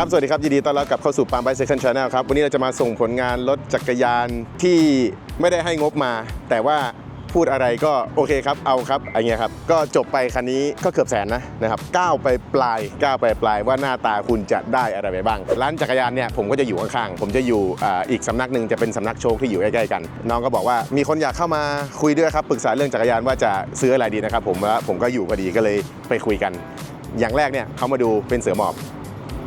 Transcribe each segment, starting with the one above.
ครับ สวัสดีครับ ยินดีต้อนรับกลับเข้าสู่ปาล์มไบเซคันชาแนลครับ วันนี้เราจะมาส่งผลงานรถจักรยานที่ไม่ได้ให้งบมา แต่ว่าพูดอะไรก็โอเคครับ เอาครับอะไรเงี้ยครับ ก็จบไปคันนี้ก็เกือบแสนนะนะครับก้าวไปปลายก้าวไปปลายว่าหน้าตาคุณจะได้อะไรไปบ้าง ร้านจักรยานเนี่ยผมก็จะอยู่ข้างๆ ผมจะอยู่อ่าอีกสำนักหนึ่งจะเป็นสำนักโชคที่อยู่ใกล้ๆกัน น้องก็บอกว่ามีคนอยากเข้ามาคุยด้วยครับปรึกษาเรื่องจักรยานว่าจะซื้ออะไรดีนะครับผมแล้วผมก็อยู่พอดีก็เลยไปคุยกัน อย่างแรกเนี่ยเขามาดูเป็นเสือหมอบ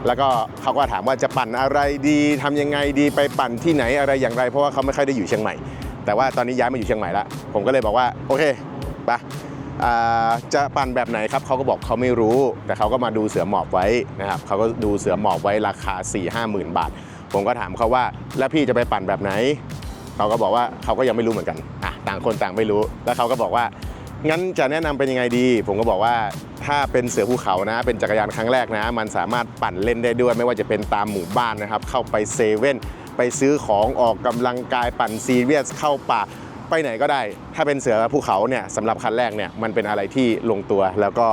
แล้วก็เขาก็ถามว่าจะปั่นอะไรดีทำยังไงดีไปปั่นที่ไหนอะไรอย่างไร เพราะว่าเขาไม่ค่อยได้อยู่เชียงใหม่ แต่ว่าตอนนี้ย้ายมาอยู่เชียงใหม่แล้วผมก็เลยบอกว่าโอเคไปจะปั่นแบบไหนครับเขาก็บอกเขาไม่รู้ แต่เขาก็มาดูเสือหมอบไว้นะครับเขาก็ดูเสือหมอบไว้ราคา 4 5 0 0 0 0 บาท ผมก็ถามเขาว่าแล้วพี่จะไปปั่นแบบไหน เขาก็บอกว่าเขาก็ยังไม่รู้เหมือนกันอะต่างคนต่างไม่รู้ แล้วเขาก็บอกว่า งั้นจะแนะนำเป็นยังไงดี ผมก็บอกว่าถ้าเป็นเสือภูเขานะ เป็นจักรยานครั้งแรกนะ มันสามารถปั่นเล่นได้ด้วย ไม่ว่าจะเป็นตามหมู่บ้านนะครับ เข้าไปเซเว่นไปซื้อของออกกำลังกายปั่นซีเรียสเข้าป่าไปไหนก็ได้ ถ้าเป็นเสือภูเขาเนี่ยสำหรับคันแรกเนี่ยมันเป็นอะไรที่ลงตัวแล้วก็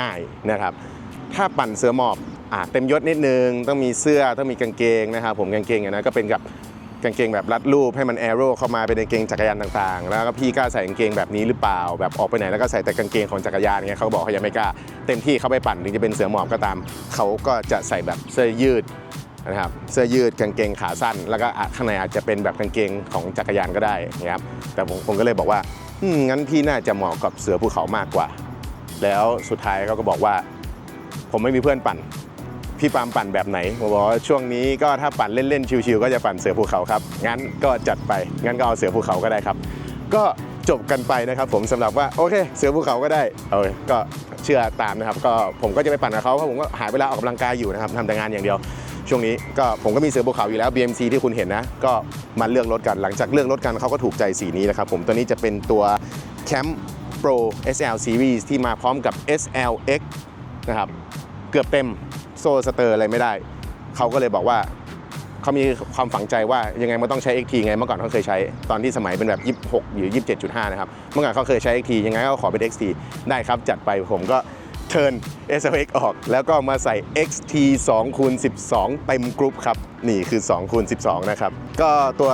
ง่ายๆนะครับ ถ้าปั่นเสือหมอบอะเต็มยศนิดนึง ต้องมีเสื้อต้องมีกางเกงนะครับผมกางเกงอย่างนั้นก็เป็นกับ กางเกงแบบรัดรูปให้มันแอโร่เข้ามาเป็นกางเกงจักรยานต่างๆ แล้วก็พี่กล้าใส่กางเกงแบบนี้หรือเปล่า แบบออกไปไหนแล้วก็ใส่แต่กางเกงของจักรยานเงี้ยเขาบอกเขายังไม่กล้าเต็มที่เขาไปปั่นถึงจะเป็นเสือหมอบก็ตาม เขาก็จะใส่แบบเสื้อยืดนะครับเสื้อยืดกางเกงขาสั้น แล้วก็ข้างในอาจจะเป็นแบบกางเกงของจักรยานก็ได้นะครับแต่ผมผมก็เลยบอกว่าอืมงั้นพี่น่าจะเหมาะกับเสือภูเขามากกว่า แล้วสุดท้ายเขาก็บอกว่า ผมไม่มีเพื่อนปั่น พี่ปามปั่นแบบไหนผมบอกว่าช่วงนี้ก็ถ้าปั่นเล่นๆชิวๆก็จะปั่นเสือภูเขาครับงั้นก็จัดไปงั้นก็เอาเสือภูเขาก็ได้ครับ ก็จบกันไปนะครับ ผมสำหรับว่าโอเค เสือภูเขาก็ได้เออก็เชื่อตามนะครับ ก็ผมก็จะไปปั่นกับเขาเพราะผมก็หาเวลาออกกำลังกายอยู่นะครับทำแต่งานอย่างเดียว ช่วงนี้ก็ผมก็มีเสือภูเขาอยู่แล้ว BMC ที่คุณเห็นนะ ก็มาเลือกรถกันหลังจากเลือกรถกันเขาก็ถูกใจสีนี้นะครับผมตัวนี้จะเป็นตัว Camp Pro SL Series ที่มาพร้อมกับ SLX นะครับ เกือบเต็ม โซ่สเตอร์อะไรไม่ได้ เขาก็เลยบอกว่าเขามีความฝังใจว่ายังไงมันต้องใช้ XT ไงเมื่อก่อนเขาเคยใช้ตอนที่สมัยเป็นแบบ 26 หรือ 27.5 นะครับ เมื่อก่อนเขาเคยใช้ XT ยังไงก็ขอเป็น XT ได้ครับ จัดไปผมก็เทิร์น SLX ออก แล้วก็มาใส่ XT 2คูณ12 เต็มกรุ๊ปครับ นี่คือ2คูณ12 นะครับ ก็ตัว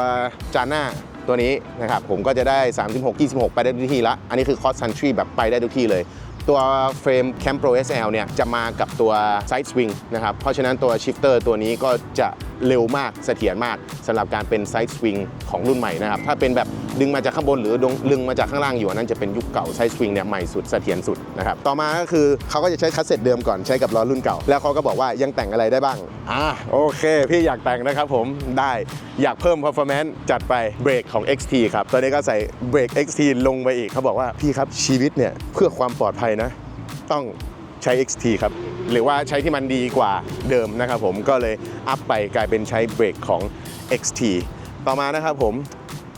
จานหน้าตัวนี้นะครับผมก็จะได้ 36 26 ไปได้ทุกที่ละ อันนี้คือ cross country แบบไปได้ทุกที่เลย ตัวเฟรม Cam Pro SL เนี่ยจะมากับตัว Side Swing นะครับ เพราะฉะนั้นตัว Shifter ตัวนี้ก็จะเร็วมากเสถียรมากสำหรับการเป็น Side Swing ของรุ่นใหม่นะครับ ถ้าเป็นแบบดึงมาจากข้างบนหรือดึงมาจากข้างล่างอยู่นนั้นจะเป็นยุคเก่า Side Swing เนี่ยใหม่สุดเสถียรสุดนะครับ ต่อมาก็คือเขาก็จะใช้คัสเซ็ตเดิมก่อนใช้กับล้อรุ่นเก่า แล้วเขาก็บอกว่ายังแต่งอะไรได้บ้างอ่าโอเค พี่อยากแต่งนะครับผมได้อยากเพิ่ม performance จัดไปเบรกของ XT ครับตอนนี้ก็ใส่เบรก XT ลงไปอีกเขาบอกว่าพี่ครับชีวิตเนี่ยเพื่อความปลอดภัยนะ ต้องใช้ XT ครับ หรือว่าใช้ที่มันดีกว่าเดิมนะครับผมก็เลยอัพไปกลายเป็นใช้เบรกของ XT ต่อมานะครับผม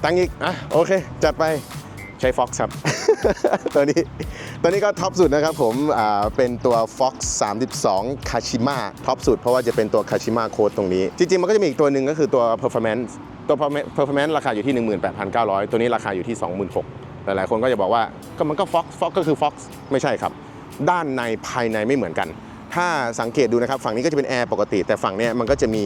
ตั้งอีกอะโอเค จัดไปใช้ Fox ครับ ตัวนี้ตัวนี้ก็ท็อปสุดนะครับผมเป็นตัว Fox 32 Kashima ท็อปสุดเพราะว่าจะเป็นตัว Kashima Code ตรงนี้ จริง ๆ มันก็จะมีอีกตัวหนึ่งก็คือตัว Performance ตัว Performance ราคาอยู่ที่ 18,900 ตัวนี้ราคาอยู่ที่ 26,000 หลายๆคนก็จะบอกว่าก็มันก็ Fox Fox ก็คือ Fox ไม่ใช่ครับ ด้านในภายในไม่เหมือนกัน ถ้าสังเกตดูนะครับ ฝั่งนี้ก็จะเป็นแอร์ปกติ แต่ฝั่งนี้มันก็จะมี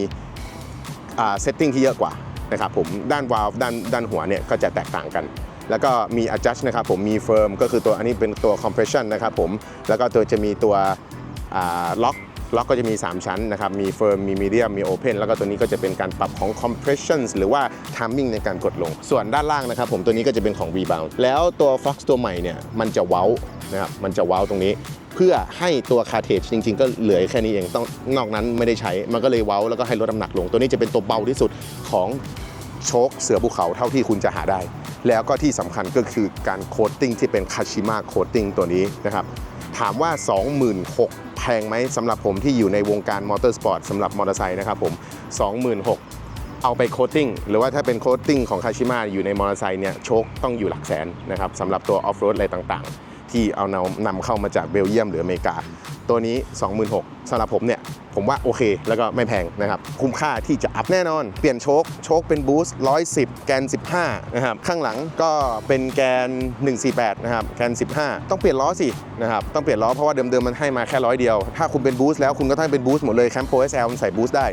เซตติ้งที่เยอะกว่านะครับผมด้านวาล์วด้านด้านหัวเนี่ยก็จะแตกต่างกัน แล้วก็มี adjust นะครับผมมี firm ก็คือตัวอันนี้เป็นตัว compression นะครับผมแล้วก็ตัวจะมีตัวล็อกล็อกก็จะมี 3 ชั้นนะครับ มี firm มี medium มี open แล้วก็ตัวนี้ก็จะเป็นการปรับของ compression หรือว่า timing ในการกดลง ส่วนด้านล่างนะครับผมตัวนี้ก็จะเป็นของ rebound แล้วตัว fox ตัวใหม่เนี่ยมันจะเว้านะครับมันจะเว้าตรงนี้เพื่อให้ตัวคาเทจจริง ๆ ก็เหลือแค่นี้เองต้องนอกนั้นไม่ได้ใช้ มันก็เลยเว้าแล้วก็ให้ลดน้ำหนักลง ตัวนี้จะเป็นตัวเบาที่สุดของโชคเสือภูเขาเท่าที่คุณจะหาได้ แล้วก็ที่สำคัญก็คือการโคตติ้งที่เป็นคาชิมะโคตติ้งตัวนี้นะครับถามว่า 26,000แพงไหมสำหรับผมที่อยู่ในวงการมอเตอร์สปอร์ตสำหรับมอเตอร์ไซค์นะครับผม 26,000 เอาไปโคตติ้งหรือว่าถ้าเป็นโคตติ้งของคาชิมาอยู่ในมอเตอร์ไซค์เนี่ยโชคต้องอยู่หลักแสนนะครับสำหรับตัวออฟโรดอะไรต่างๆ ที่เอานำนำเข้ามาจากเบลเยียมหรืออเมริกา ตัวนี้ 26,000สำหรับผมเนี่ย ผมว่าโอเค แล้วก็ไม่แพงนะครับ คุ้มค่าที่จะอัพแน่นอน เปลี่ยนโชคโชคเป็นบูสต์110 แกน 15 นะครับ ข้างหลังก็เป็นแกน 148 นะครับ แกน 15 ต้องเปลี่ยนล้อสินะครับ ต้องเปลี่ยนล้อเพราะว่าเดิมๆมันให้มาแค่ร้อยเดียว ถ้าคุณเป็นบูสต์แล้วคุณก็ต้องเป็นบูสต์หมดเลยแคมโป SL มันใส่บูสต์ได้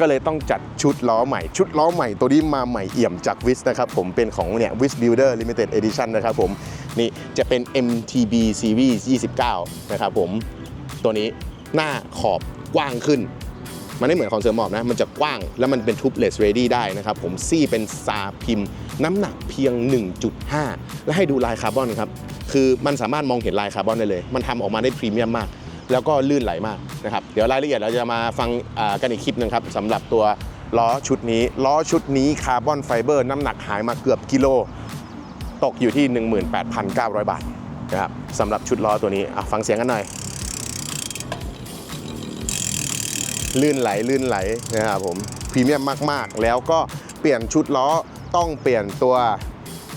ก็เลยต้องจัดชุดล้อใหม่ ชุดล้อใหม่ตัวนี้มาใหม่เอี่ยมจากวิสนะครับผม เป็นของเนี่ยวิส Builder Limited Edition นะครับผม นี่จะเป็น MTB Series 29 นะครับผม ตัวนี้หน้าขอบ กว้างขึ้น มันไม่เหมือนของเสือหมอบนะ มันจะกว้างแล้วมันเป็นทูบเลสเรดี้ได้นะครับผมซี่เป็นซาพิมพ์ น้ำหนักเพียง 1.5 และให้ดูลายคาร์บอนครับคือมันสามารถมองเห็นลายคาร์บอนได้เลย มันทำออกมาได้พรีเมียมมาก แล้วก็ลื่นไหลมากนะครับเดี๋ยวรายละเอียดเราจะมาฟังกันอีกคลิปหนึงครับสำหรับตัวล้อชุดนี้ ล้อชุดนี้คาร์บอนไฟเบอร์น้ำหนักหายมาเกือบกิโล ตกอยู่ที่ 18,900 บาทนะครับสำหรับชุดล้อตัวนี้ฟังเสียงกันหน่อย ลื่นไหลลื่นไหลนะครับผมพรีเมียมมากๆ แล้วก็เปลี่ยนชุดล้อต้องเปลี่ยนตัว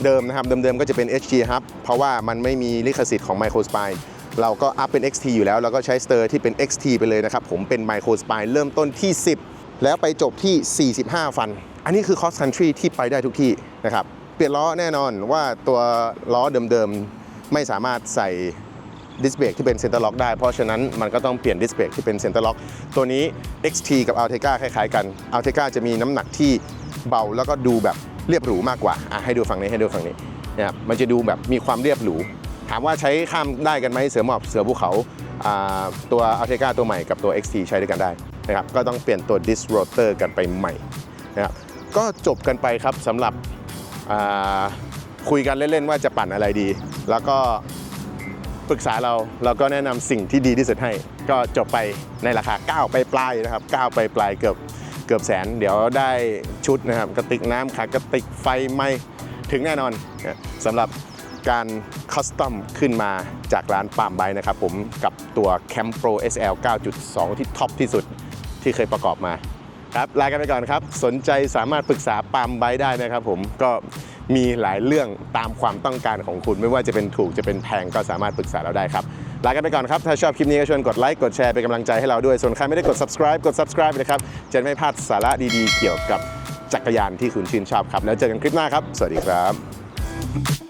เดิมนะครับ เดิมๆก็จะเป็น HG Hub เพราะว่ามันไม่มีลิขสิทธิ์ของ Micro Spine เราก็อัพเป็น XT อยู่แล้วเราก็ใช้สเตอร์ที่เป็น XT ไปเลยนะครับ ผมเป็น Micro Spine เริ่มต้นที่ 10 แล้วไปจบที่ 45 ฟัน อันนี้คือ cross country ที่ไปได้ทุกที่นะครับ เปลี่ยนล้อแน่นอนว่าตัวล้อเดิมๆ ไม่สามารถใส่ ดิสเบรกที่เป็นเซนเตอร์ล็อกได้ เพราะฉะนั้นมันก็ต้องเปลี่ยนดิสเบรกที่เป็นเซนเตอร์ล็อกตัวนี้ XT กับ Altega คล้ายๆกัน Altega จะมีน้ำหนักที่เบาแล้วก็ดูแบบเรียบหรูมากกว่าอะให้ดูฝั่งนี้ให้ดูฝั่งนี้นะครับมันจะดูแบบมีความเรียบหรู ถามว่าใช้ข้ามได้กันไหมเสือหมอบเสือภูเขาตัว Altega ตัวใหม่กับตัว XT ใช้ด้วยกันได้นะครับก็ต้องเปลี่ยนตัว Disc Rotor กันไปใหม่นะครับก็จบกันไปครับสำหรับคุยกันเล่นๆว่าจะปั่นอะไรดี แล้วก็ ปรึกษาเราเราก็แนะนำสิ่งที่ดีที่สุดให้ ก็จบไปในราคา 9 ไปปลายนะครับ 9 ไปปลายเกือบเกือบแสน เดี๋ยวได้ชุดนะครับกระติกน้ำขากระติกไฟไหมถึงแน่นอนนะสำหรับการคัสตอมขึ้นมาจากร้านปามไบนะครับผมกับตัว Cam Pro SL 9.2 ที่ท็อปที่สุดที่เคยประกอบมาครับลากันไปก่อนครับ สนใจสามารถปรึกษาปามไบได้นะครับผมก็ มีหลายเรื่องตามความต้องการของคุณ ไม่ว่าจะเป็นถูกจะเป็นแพงก็สามารถปรึกษาเราได้ครับลากันไปก่อนครับ ถ้าชอบคลิปนี้ก็ชวนกดไลค์กดแชร์เป็นกำลังใจให้เราด้วย ส่วนใครไม่ได้กด subscribe กด subscribe เลยครับจะไม่พลาดสาระดีๆ เกี่ยวกับจักรยานที่คุณชื่นชอบครับ แล้วเจอกันคลิปหน้าครับ สวัสดีครับ